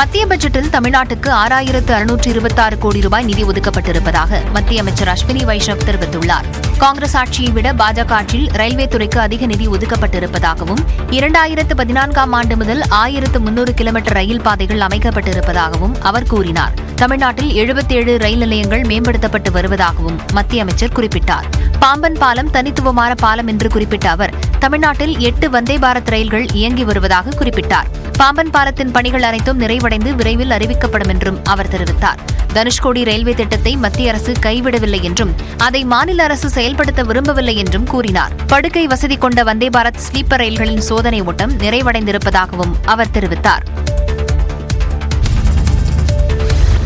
மத்திய பட்ஜெட்டில் தமிழ்நாட்டுக்கு ஆறாயிரத்து அறுநூற்று இருபத்தாறு கோடி ரூபாய் நிதி ஒதுக்கப்பட்டிருப்பதாக மத்திய அமைச்சர் அஸ்வினி வைஷ்ணவ் தெரிவித்துள்ளார். காங்கிரஸ் ஆட்சியை விட பாஜக ஆட்சியில் ரயில்வே துறைக்கு அதிக நிதி ஒதுக்கப்பட்டிருப்பதாகவும் இரண்டாயிரத்து பதினான்காம் ஆண்டு முதல் ஆயிரத்து முன்னூறு கிலோமீட்டர் ரயில் பாதைகள் அமைக்கப்பட்டிருப்பதாகவும் அவர் கூறினார். தமிழ்நாட்டில் எழுபத்தேழு ரயில் நிலையங்கள் மேம்படுத்தப்பட்டு வருவதாகவும் மத்திய அமைச்சர் குறிப்பிட்டார். பாம்பன் பாலம் தனித்துவமான பாலம் என்று குறிப்பிட்ட அவர் தமிழ்நாட்டில் எட்டு வந்தே பாரத் ரயில்கள் இயங்கி வருவதாக குறிப்பிட்டார். பாம்பன் பாலத்தின் பணிகள் அனைத்தும் நிறைவடைந்து விரைவில் அறிவிக்கப்படும் என்றும் அவர் தெரிவித்தார். தனுஷ்கோடி ரயில்வே திட்டத்தை மத்திய அரசு கைவிடவில்லை என்றும் அதை மாநில அரசு செயல்படுத்த விரும்பவில்லை என்றும் கூறினார். படுக்கை வசதி கொண்ட வந்தே பாரத் ஸ்லீப்பர் ரயில்களின் சோதனை ஓட்டம் நிறைவடைந்திருப்பதாகவும் அவர் தெரிவித்தார்.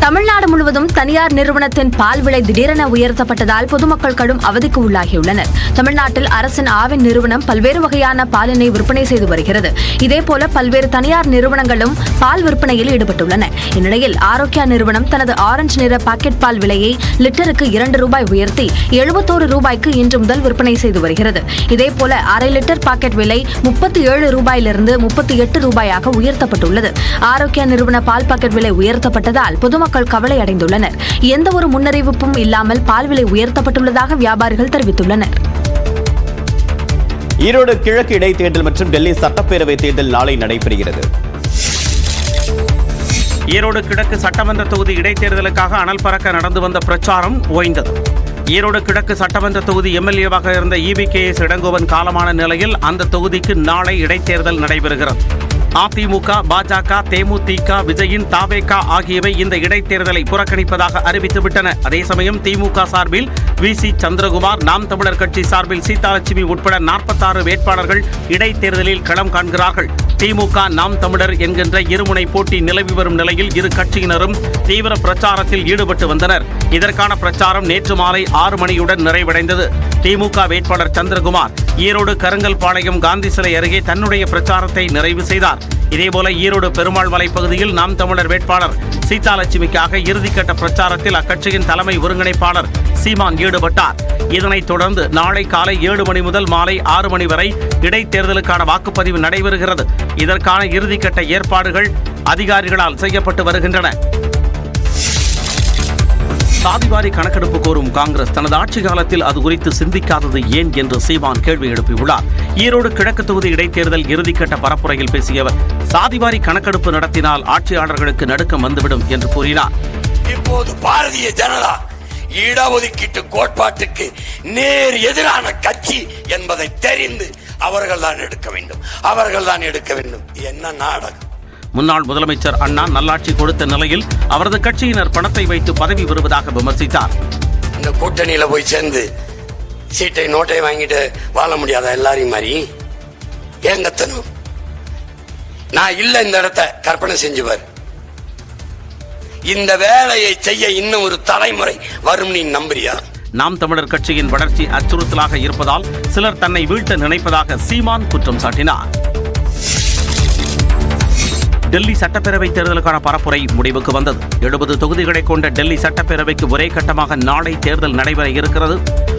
தமிழ்நாடு முழுவதும் தனியார் நிறுவனத்தின் பால் விலை திடீரென உயர்த்தப்பட்டதால் பொதுமக்கள் கடும் அவதிக்கு உள்ளாகியுள்ளனர். தமிழ்நாட்டில் அரசின் ஆவின் நிறுவனம் பல்வேறு வகையான பாலினை விற்பனை செய்து வருகிறது. இதேபோல பல்வேறு தனியார் நிறுவனங்களும் பால் விற்பனையில் ஈடுபட்டுள்ளன. இந்நிலையில் ஆரோக்கியா நிறுவனம் தனது ஆரஞ்சு நிற பாக்கெட் பால் விலையை லிட்டருக்கு இரண்டு ரூபாய் உயர்த்தி எழுபத்தோரு ரூபாய்க்கு இன்று முதல் விற்பனை செய்து வருகிறது. இதேபோல அரை லிட்டர் பாக்கெட் விலை முப்பத்தி ஏழு ரூபாயிலிருந்து முப்பத்தி எட்டு ரூபாயாக உயர்த்தப்பட்டுள்ளது. ஆரோக்கியா நிறுவன பால் பாக்கெட் விலை உயர்த்தப்பட்டதால் பொதுமக்கள் கவலை அடைந்துள்ளனர். எந்த ஒரு முன்னறிவிப்பும் இல்லாமல் பால் விலை உயர்த்தப்பட்டுள்ளதாக வியாபாரிகள் தெரிவித்துள்ளனர். ஈரோடு கிழக்கு இடைத்தேர்தல் மற்றும் டெல்லி சட்டப்பேரவை தேர்தல் நாளை நடைபெறுகிறது. ஈரோடு கிழக்கு சட்டமன்ற தொகுதி இடைத்தேர்தலுக்காக அனல் பறக்க நடந்து வந்த பிரச்சாரம் ஓய்ந்தது. ஈரோடு கிழக்கு சட்டமன்ற தொகுதி எம்எல்ஏவாக இருந்த இபி கே எஸ் இளங்கோவன் காலமான நிலையில் அந்த தொகுதிக்கு நாளை இடைத்தேர்தல் நடைபெறுகிறது. அதிமுக பாஜக தேமுதிக விஜயின் தாவேகா ஆகியவை இந்த இடைத்தேர்தலை புறக்கணிப்பதாக அறிவித்துவிட்டன. அதே சமயம் திமுக சார்பில் வி. சி. சந்திரகுமார் நாம் தமிழர் கட்சி சார்பில் சீதாலட்சுமி உட்பட நாற்பத்தாறு வேட்பாளர்கள் இடைத்தேர்தலில் களம் காண்கிறார்கள். திமுக நாம் தமிழர் என்கின்ற இருமுனை போட்டி நிலவி வரும் நிலையில் இரு கட்சியினரும் தீவிர பிரச்சாரத்தில் ஈடுபட்டு வந்தனர். இதற்கான பிரச்சாரம் நேற்று மாலை ஆறு மணியுடன் நிறைவடைந்தது. திமுக வேட்பாளர் சந்திரகுமார் ஈரோடு கருங்கல்பாளையம் காந்தி சிலை அருகே தன்னுடைய பிரச்சாரத்தை நிறைவு செய்தார். இதேபோல ஈரோடு பெருமாள் மலை பகுதியில் நாம் தமிழர் வேட்பாளர் சீதாலட்சுமிக்காக இறுதிக்கட்ட பிரச்சாரத்தில் அக்கட்சியின் தலைமை ஒருங்கிணைப்பாளர் சீமான் ஈடுபட்டார். இதனைத் தொடர்ந்து நாளை காலை ஏழு மணி முதல் மாலை ஆறு மணி வரை இடைத்தேர்தலுக்கான வாக்குப்பதிவு நடைபெறுகிறது. இதற்கான இறுதிக்கட்ட ஏற்பாடுகள் அதிகாரிகளால் செய்யப்பட்டு வருகின்றன. சாதிவாரி கணக்கெடுப்பு கோரும் காங்கிரஸ் தனது ஆட்சி காலத்தில் அது குறித்து சிந்திக்காதது ஏன் என்று சீமான் கேள்வி எழுப்பியுள்ளார். ஈரோடு கிழக்கு தொகுதி இடைத்தேர்தல் இறுதிக்கட்ட பரப்புரையில் பேசிய அவர் சாதிவாரி கணக்கெடுப்பு நடத்தினால் ஆட்சியாளர்களுக்கு நடுக்கம் வந்துவிடும் என்று கூறினார். இப்போது பாரதிய ஜனதா இடஒதுக்கீட்டு கோட்பாட்டுக்கு நேர் எதிரான கட்சி என்பதை தெரிந்து அவர்கள் தான் எடுக்க வேண்டும். அவர்கள் தான் எடுக்க வேண்டும். என்ன நாடகம்? முன்னாள் முதலமைச்சர் அண்ணா நல்லாட்சி கொடுத்த நிலையில் அவரது கட்சியினர் பணத்தை வைத்து பதவி பெறுவதாக விமர்சித்தார். இந்த கூட்டணியில போய் சேர்ந்து சீட்டை நோட்டை வாங்கிட்டு வாழ முடியாதா எல்லாரையும் மாதிரி? ஏங்கத்தனும். நான் இல்ல இந்த இடத்த கற்பனை செஞ்சுவர். இந்த வேலையை செய்ய இன்னும் ஒரு தலைமுறை வரும் நீ நம்புறியா? நாம் தமிழர் கட்சியின் வளர்ச்சி அச்சுறுத்தலாக இருப்பதால் சிலர் தன்னை வீழ்த்த நினைப்பதாக சீமான் குற்றம் சாட்டினார். டெல்லி சட்டப்பேரவை தேர்தலுக்கான பரப்புரை முடிவுக்கு வந்தது. எழுபது தொகுதிகளை கொண்ட டெல்லி சட்டப்பேரவைக்கு ஒரே கட்டமாக நாளை தேர்தல் நடைபெற இருக்கிறது.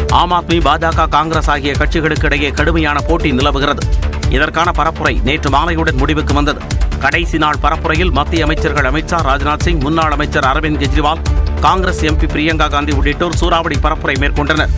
ஆம் ஆத்மி பாஜக காங்கிரஸ் ஆகிய கட்சிகளுக்கு இடையே கடுமையான போட்டி நிலவுகிறது. இதற்கான பரப்புரை நேற்று மாலையுடன் முடிவுக்கு வந்தது. கடைசி நாள் பரப்புரையில் மத்திய அமைச்சர்கள் அமித்ஷா ராஜ்நாத் சிங் முன்னாள் அமைச்சர் அரவிந்த் கெஜ்ரிவால் காங்கிரஸ் எம்பி பிரியங்கா காந்தி உள்ளிட்டோர் சூறாவளி பரப்புரை மேற்கொண்டனர்.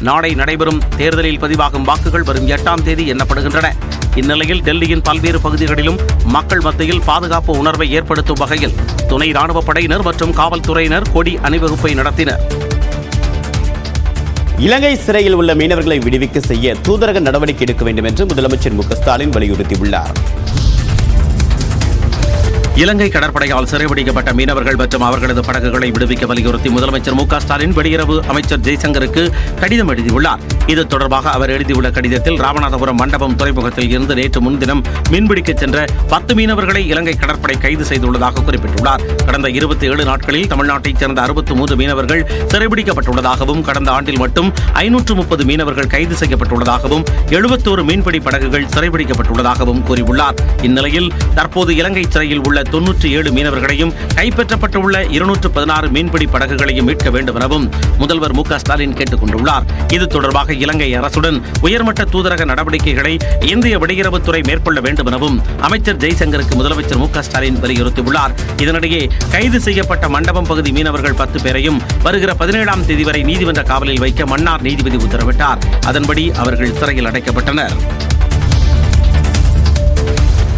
நாளை நடைபெறும் தேர்தலில் பதிவாகும் வாக்குகள் வரும் எட்டாம் தேதி எண்ணப்படுகின்றன. இந்நிலையில் டெல்லியின் பல்வேறு பகுதிகளிலும் மக்கள் மத்தியில் பாதுகாப்பு உணர்வை ஏற்படுத்தும் வகையில் துணை ராணுவப் படையினர் மற்றும் காவல்துறையினர் கொடி அணிவகுப்பை நடத்தினர். இலங்கை சிறையில் உள்ள மீனவர்களை விடுவிக்க செய்ய தூதரக நடவடிக்கை எடுக்க வேண்டும் என்று முதலமைச்சர் மு க ஸ்டாலின் வலியுறுத்தியுள்ளார். இலங்கை கடற்படையால் சிறைபிடிக்கப்பட்ட மீனவர்கள் மற்றும் அவர்களது படகுகளை விடுவிக்க வலியுறுத்தி முதலமைச்சர் மு ஸ்டாலின் வெளியுறவு அமைச்சர் ஜெய்சங்கருக்கு கடிதம் எழுதியுள்ளார். இது தொடர்பாக அவர் எழுதியுள்ள கடிதத்தில் ராமநாதபுரம் மண்டபம் துறைமுகத்தில் இருந்து நேற்று முன்தினம் மீன்பிடிக்கச் சென்ற பத்து மீனவர்களை இலங்கை கடற்படை கைது செய்துள்ளதாக குறிப்பிட்டுள்ளார். கடந்த இருபத்தி ஏழு நாட்களில் தமிழ்நாட்டைச் சேர்ந்த அறுபத்தி மூன்று மீனவர்கள் சிறைபிடிக்கப்பட்டுள்ளதாகவும் கடந்த ஆண்டில் மட்டும் ஐநூற்று முப்பது மீனவர்கள் கைது செய்யப்பட்டுள்ளதாகவும் எழுபத்தோரு மீன்பிடி படகுகள் சிறைபிடிக்கப்பட்டுள்ளதாகவும் கூறியுள்ளார். இந்நிலையில் தற்போது இலங்கை சிறையில் உள்ள தொன்னூற்றி ஏழு மீனவர்களையும் கைப்பற்றப்பட்டுள்ள இருநூற்று பதினாறு மீன்பிடி படகுகளையும் மீட்க வேண்டும் எனவும் முதல்வர் மு க ஸ்டாலின் கேட்டுக் கொண்டுள்ளார் இது தொடர்பாக இலங்கை அரசுடன் உயர்மட்ட தூதரக நடவடிக்கைகளை இந்திய வெளியுறவுத்துறை மேற்கொள்ள வேண்டும் எனவும் அமைச்சர் ஜெய்சங்கருக்கு முதலமைச்சர் மு க ஸ்டாலின் வலியுறுத்தியுள்ளார். இதனிடையே கைது செய்யப்பட்ட மண்டபம் பகுதி மீனவர்கள் பத்து பேரையும் வருகிற பதினேழாம் தேதி வரை நீதிமன்ற காவலில் வைக்க மன்னார் நீதிபதி உத்தரவிட்டார். அதன்படி அவர்கள் சிறையில் அடைக்கப்பட்டனர்.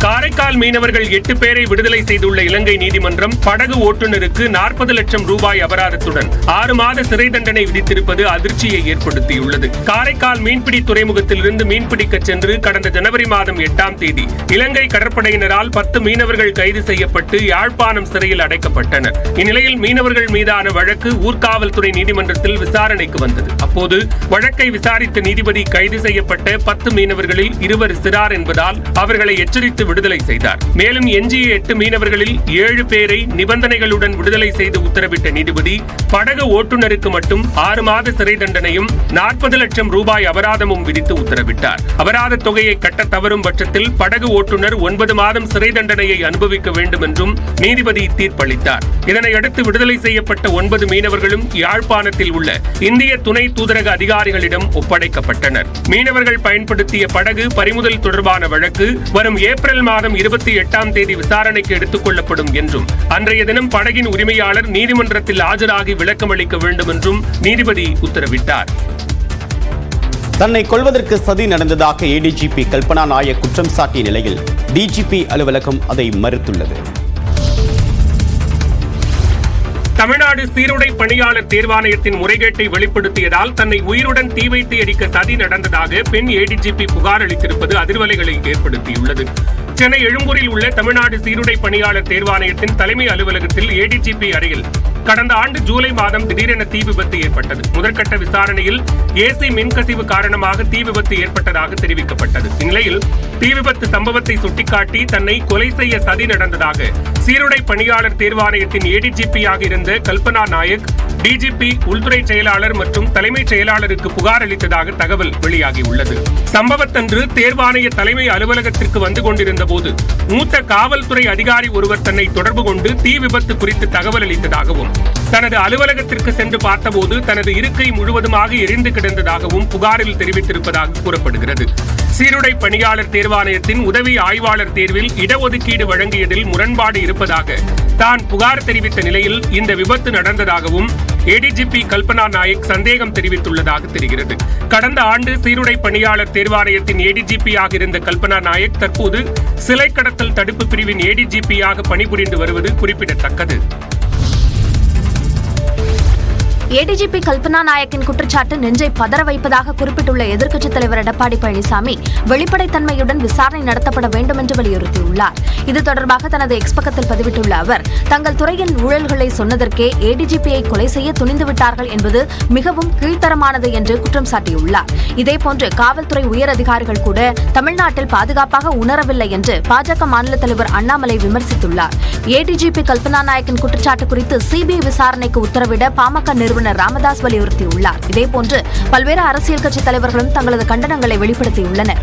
காரைக்கால் மீனவர்கள் எட்டு பேரை விடுதலை செய்துள்ள இலங்கை நீதிமன்றம் படகு ஓட்டுநருக்கு நாற்பது லட்சம் ரூபாய் அபராதத்துடன் ஆறு மாத சிறை தண்டனை விதித்திருப்பது அதிர்ச்சியை ஏற்படுத்தியுள்ளது. காரைக்கால் மீன்பிடி துறைமுகத்திலிருந்து மீன்பிடிக்க சென்று கடந்த ஜனவரி மாதம் எட்டாம் தேதி இலங்கை கடற்படையினரால் பத்து மீனவர்கள் கைது செய்யப்பட்டு யாழ்ப்பாணம் சிறையில் அடைக்கப்பட்டனர் இந்நிலையில் மீனவர்கள் மீதான வழக்கு ஊர்காவல்துறை நீதிமன்றத்தில் விசாரணைக்கு வந்தது. அப்போது வழக்கை விசாரித்த நீதிபதி கைது செய்யப்பட்ட பத்து மீனவர்களில் இருவர் சிறார் என்பதால் அவர்களை எச்சரித்து விடுதலை செய்தார். மேலும் எஞ்சிய எட்டு மீனவர்களில் ஏழு பேரை நிபந்தனைகளுடன் விடுதலை செய்து உத்தரவிட்ட நீதிபதி படகு ஓட்டுநருக்கு மட்டும் ஆறு மாத சிறை தண்டனையும் நாற்பது லட்சம் ரூபாய் அபராதமும் விதித்து உத்தரவிட்டார். அபராத தொகையை கட்ட தவறும் பட்சத்தில் படகு ஓட்டுநர் ஒன்பது மாதம் சிறை தண்டனையை அனுபவிக்க வேண்டும் என்றும் நீதிபதி தீர்ப்பளித்தார். இதனையடுத்து விடுதலை செய்யப்பட்ட ஒன்பது மீனவர்களும் யாழ்ப்பாணத்தில் உள்ள இந்திய துணை தூதரக அதிகாரிகளிடம் ஒப்படைக்கப்பட்டனர். மீனவர்கள் பயன்படுத்திய படகு பறிமுதல் தொடர்பான வழக்கு வரும் ஏப்ரல் மாதம் இருபத்தி எட்டாம் தேதி விசாரணைக்கு எடுத்துக் கொள்ளப்படும் என்றும் அன்றைய தினம் படகின் உரிமையாளர் நீதிமன்றத்தில் ஆஜராகி விளக்கம் அளிக்க வேண்டும் என்றும் நீதிபதி உத்தரவிட்டார். தன்னை கொல்வதற்கு சதி நடந்ததாக ஏடிஜிபி கல்பனா நாயக் குற்றம் சாட்டிய நிலையில் டிஜிபி அலுவலகம் அதை மறுத்துள்ளது. தமிழ்நாடு சீருடை பணியாளர் தேர்வாணையத்தின் முறைகேட்டை வெளிப்படுத்தியதால் தன்னை உயிருடன் தீ வைத்து எரிக்க சதி நடந்ததாக பெண் ஏடிஜிபி புகார் அளித்திருப்பது அதிர்வலைகளை ஏற்படுத்தியுள்ளது. சென்னை எழும்பூரில் உள்ள தமிழ்நாடு சீருடை பணியாளர் தேர்வாணையத்தின் தலைமை அலுவலகத்தில் ஏடிஜிபி அறையில் கடந்த ஆண்டு ஜூலை மாதம் திடீரென தீ விபத்து ஏற்பட்டது. முதற்கட்ட விசாரணையில் ஏசி மின்கசிவு காரணமாக தீ விபத்து ஏற்பட்டதாக தெரிவிக்கப்பட்டது. இந்நிலையில் தீ விபத்து சம்பவத்தை சுட்டிக்காட்டி தன்னை கொலை செய்ய சதி நடந்ததாக சீருடை பணியாளர் தேர்வாணையத்தின் ஏடிஜிபியாக இருந்த கல்பனா நாயக் டிஜிபி உள்துறை செயலாளர் மற்றும் தலைமைச் செயலாளருக்கு புகார் அளித்ததாக தகவல் வெளியாகியுள்ளது. சம்பவத்தன்று தேர்வாணைய தலைமை அலுவலகத்திற்கு வந்து கொண்டிருந்த போது மூத்த காவல்துறை அதிகாரி ஒருவர் தன்னை தொடர்பு கொண்டு தீ விபத்து குறித்து தகவல் அளித்ததாகவும் தனது அலுவலகத்திற்கு சென்று பார்த்தபோது தனது இருக்கை முழுவதுமாக எரிந்து கிடந்ததாகவும் புகாரில் தெரிவித்திருப்பதாக கூறப்படுகிறது. சீருடை பணியாளர் தேர்வாணையத்தின் உதவி ஆய்வாளர் தேர்வில் இடஒதுக்கீடு வழங்கியதில் முரண்பாடு இருப்பதாக தான் புகார் தெரிவித்த நிலையில் இந்த விபத்து நடந்ததாகவும் ஏடிஜிபி கல்பனா நாயக் சந்தேகம் தெரிவித்துள்ளதாக தெரிகிறது. கடந்த ஆண்டு சீருடை பணியாளர் தேர்வாணையத்தின் ஏடிஜிபியாக இருந்த கல்பனா நாயக் தற்போது சிலை கடத்தல் தடுப்பு பிரிவின் ஏடிஜிபியாக பணிபுரிந்து வருவது குறிப்பிடத்தக்கது. ஏடிஜிபி கல்பனா நாயக்கின் குற்றச்சாட்டு நெஞ்சை பதற வைப்பதாக குறிப்பிட்டுள்ள எதிர்க்கட்சித் தலைவர் எடப்பாடி பழனிசாமி வெளிப்படைத்தன்மையுடன் விசாரணை நடத்தப்பட வேண்டும் என்று வலியுறுத்தியுள்ளார். இது தொடர்பாக தனது எக்ஸ் பக்கத்தில் பதிவிட்டுள்ள அவர் தங்கள் துறையின் ஊழல்களை சொன்னதற்கே ஏடிஜிபியை கொலை செய்ய துணிந்துவிட்டார்கள் என்பது மிகவும் கீழ்த்தரமானது என்று குற்றம் சாட்டியுள்ளார். இதேபோன்று காவல்துறை உயர் அதிகாரிகள் கூட தமிழ்நாட்டில் பாதுகாப்பாக உணரவில்லை என்று பாஜக மாநில தலைவர் அண்ணாமலை விமர்சித்துள்ளார். ஏடிஜிபி கல்பனா நாயக்கின் குற்றச்சாட்டு குறித்து சிபிஐ விசாரணைக்கு உத்தரவிட பாமக நிறுவனம் நிறுவனர் ராமதாஸ் வலியுறுத்தியுள்ளார். இதேபோன்று பல்வேறு அரசியல் கட்சித் தலைவர்களும் தங்களது கண்டனங்களை வெளிப்படுத்தியுள்ளனர்.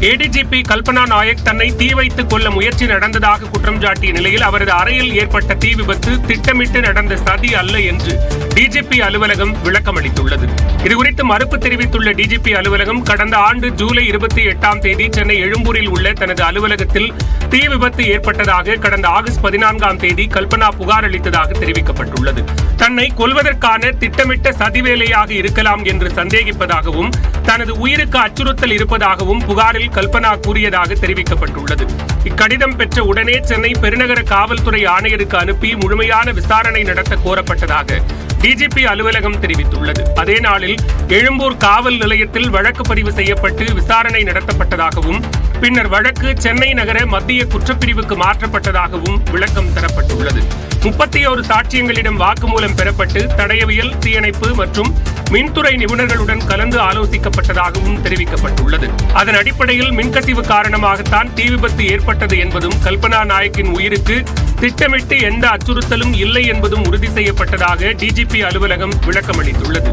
ஏடிஜிபி கல்பனா நாயக் தன்னை தீ வைத்துக் கொள்ள முயற்சி நடந்ததாக குற்றம் சாட்டிய நிலையில் அவரது அறையில் ஏற்பட்ட தீ விபத்து திட்டமிட்டு நடந்த சதி அல்ல என்று டிஜிபி அலுவலகம் விளக்கம் அளித்துள்ளது இதுகுறித்து மறுப்பு தெரிவித்துள்ள டிஜிபி அலுவலகம் கடந்த ஆண்டு ஜூலை இருபத்தி எட்டாம் தேதி சென்னை எழும்பூரில் உள்ள தனது அலுவலகத்தில் தீ விபத்து ஏற்பட்டதாக கடந்த ஆகஸ்ட் பதினான்காம் தேதி கல்பனா புகார் அளித்ததாக தெரிவிக்கப்பட்டுள்ளது. தன்னை கொல்வதற்கான திட்டமிட்ட சதிவேலையாக இருக்கலாம் என்று சந்தேகிப்பதாகவும் தனது உயிருக்கு அச்சுறுத்தல் இருப்பதாகவும் புகாரில் கல்பனா கூறியதாக தெரிவிக்கப்பட்டுள்ளது. இக்கடிதம் பெற்ற உடனே சென்னை பெருநகர காவல்துறை ஆணையருக்கு அனுப்பி முழுமையான விசாரணை நடத்த கோரப்பட்டதாக டிஜிபி அலுவலகம் தெரிவித்துள்ளது. அதே நாளில் எழும்பூர் காவல் நிலையத்தில் வழக்கு பதிவு செய்யப்பட்டு விசாரணை நடத்தப்பட்டதாகவும் பின்னர் வழக்கு சென்னை நகர மத்திய குற்றப்பிரிவுக்கு மாற்றப்பட்டதாகவும் விளக்கம் தரப்பட்டுள்ளது. முப்பத்தி ஒரு சாட்சியங்களிடம் வாக்குமூலம் பெறப்பட்டு தடயவியல் தீயணைப்பு மற்றும் மின்துறை நிபுணர்களுடன் கலந்து ஆலோசிக்கப்பட்டதாகவும் தெரிவிக்கப்பட்டுள்ளது. அதன் அடிப்படையில் மின்கசிவு காரணமாகத்தான் தீ விபத்து ஏற்பட்டது என்பதும் கல்பனா நாயக்கின் உயிருக்கு திட்டமிட்டு எந்த அச்சுறுத்தலும் இல்லை என்பதும் உறுதி செய்யப்பட்டதாக டிஜிபி அலுவலகம் விளக்கமளித்துள்ளது.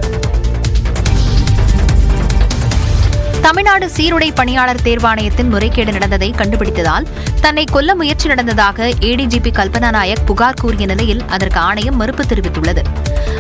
தமிழ்நாடு சீருடை பணியாளர் தேர்வாணையத்தின் முறைகேடு நடந்ததை கண்டுபிடித்ததால் தன்னை கொல்ல முயற்சி நடந்ததாக ஏடிஜிபி கல்பனா நாயக் புகார் கூறிய நிலையில் அதற்கு ஆணையம் மறுப்பு தெரிவித்துள்ளது.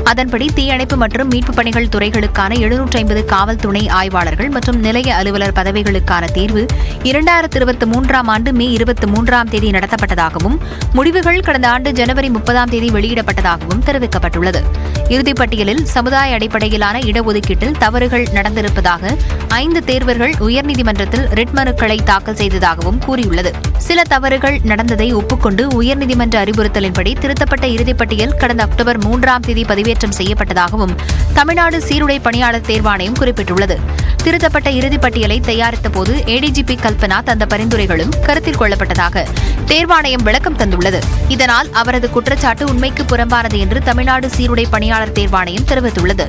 அதன்படி தீயணைப்பு மற்றும் மீட்பு பணிகள் துறைகளுக்கான எழுநூற்றி ஐம்பது காவல் துணை ஆய்வாளர்கள் மற்றும் நிலைய அலுவலர் பதவிகளுக்கான தேர்வு இரண்டாயிரத்து இருபத்தி மூன்றாம் ஆண்டு மே இருபத்தி மூன்றாம் தேதி நடத்தப்பட்டதாகவும் முடிவுகள் கடந்த ஆண்டு ஜனவரி முப்பதாம் தேதி வெளியிடப்பட்டதாகவும் தெரிவிக்கப்பட்டுள்ளது. இறுதிப் பட்டியலில் சமுதாய அடிப்படையிலான இடஒதுக்கீட்டில் தவறுகள் நடந்திருப்பதாக ஐந்து தேர்வர்கள் உயர்நீதிமன்றத்தில் ரிட் மனுக்களை தாக்கல் செய்ததாகவும் கூறியுள்ளது. சில தவறுகள் நடந்ததை ஒப்புக்கொண்டு உயர்நீதிமன்ற அறிவுறுத்தலின்படி திருத்தப்பட்ட இறுதிப்பட்டியல் கடந்த அக்டோபர் மூன்றாம் தேதி பதிவேற்றம் செய்யப்பட்டதாகவும் தமிழ்நாடு சீருடை பணியாளர் தேர்வாணையம் குறிப்பிட்டுள்ளது. திருத்தப்பட்ட இறுதிப் பட்டியலை ஏடிஜிபி கல்பனா தந்த பரிந்துரைகளும் கருத்தில் கொள்ளப்பட்டதாக தேர்வாணையம் விளக்கம் தந்துள்ளது. இதனால் அவரது குற்றச்சாட்டு உண்மைக்கு புறம்பானது என்று தமிழ்நாடு சீருடை பணியாளர் தேர்வாணையம் தெரிவித்துள்ளது.